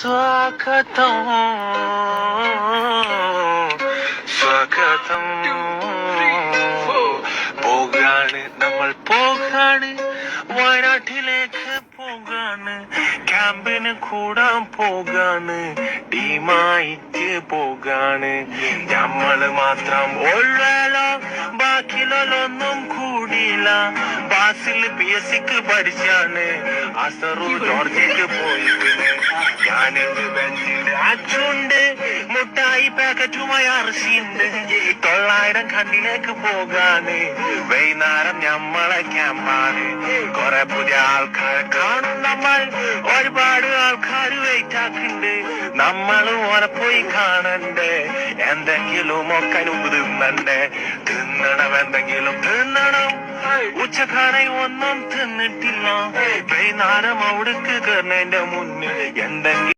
സ്വാഗതം. സ്വാഗതം. പോകാണ് നമ്മൾ പോകാണ്. വയനാട്ടിലേക്ക് പോകാണ്. ക്യാമ്പിന് കൂടാൻ പോകാണ്. ടീമായിട്ട് പോകാണ്. നമ്മൾ മാത്രം ഉള്ളല്ലോ ബാക്കിലൊന്നും കൂടിയില്ല. ബാസിൽ പി എസ് സിക്ക് പഠിച്ചാണ്. അസറു പോയിട്ടുണ്ട് അച്ചുണ്ട്. മുട്ടായി പാക്കറ്റുമായി അറശിണ്ട്. തൊള്ളായിരം കണ്ണിലേക്ക് പോകാന്. വൈകുന്നേരം ഞമ്മളെ ക്യാമ്പാണ്. കൊറേ പുതിയ ആൾക്കാരെ കാണും നമ്മൾ. ഒരുപാട് ആൾക്കാർ വെയിറ്റ് ആക്കുന്നുണ്ട് നമ്മൾ ഓനെ പോയി കാണണ്ടേ? എന്തെങ്കിലും ഒക്കെ തിന്നണ്ടേ? തിന്നണം എന്തെങ്കിലും തിന്നണം ഉച്ചക്കാരെ ഒന്നും തിന്നിട്ടില്ല. വൈകുന്നേരം അവിടേക്ക് കയറുന്നതിന്റെ മുന്നിൽ എന്തെങ്കിലും